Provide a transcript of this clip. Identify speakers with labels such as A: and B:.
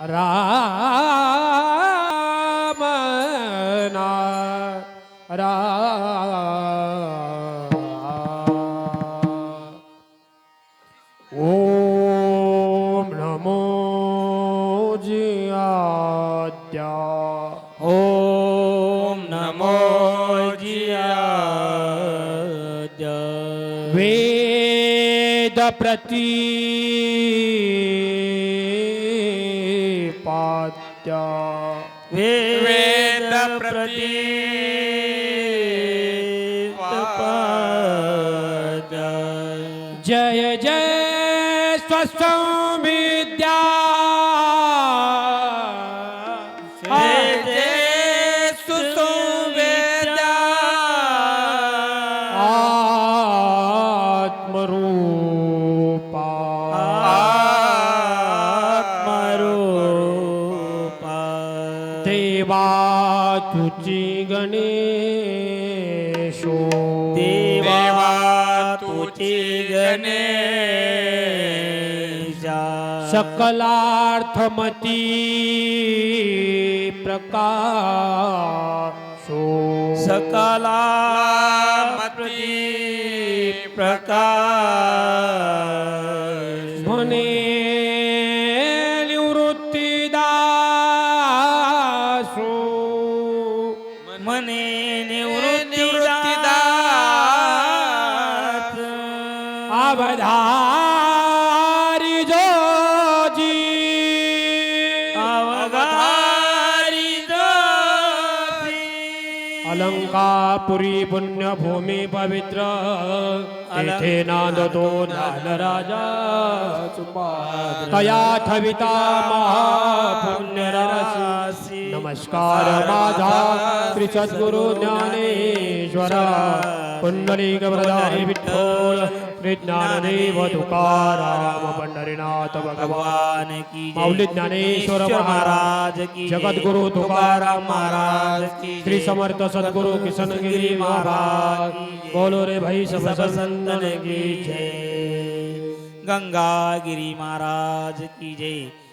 A: રામ રા ઓમ નમો જીયાદ્યા
B: ઓમ નમો
A: वेद प्रतिपाद्या
B: वेद प्रतिपाद
A: जय जय स्वस्वं विद्या देवा गणेश गणेशो। देवा
B: तुची
A: सकलार्थमती प्रकाशो।
B: सकलामती प्रकाश। ध्वनि
A: अलंकापुरी पुण्य भूमि पवित्र। तेथे नांदतो नालराजा।
B: तया थविता महापुण्यरसी। नमस्कार माझा त्रिसद्गुरु ज्ञानेश्वरा। पुण्डरीकवरदारि विठ्ठल
A: विज्ञानदेव तुकाराम पंडरीनाथ भगवान
B: की मौली ज्ञानेश्वर महाराज की जगद्गुरु तुकाराम महाराज श्री समर्थ सदगुरु किशन गिरी महाराज। बोलो
A: रे भाई सब संतन की जय।
B: गंगा गिरी महाराज की जय।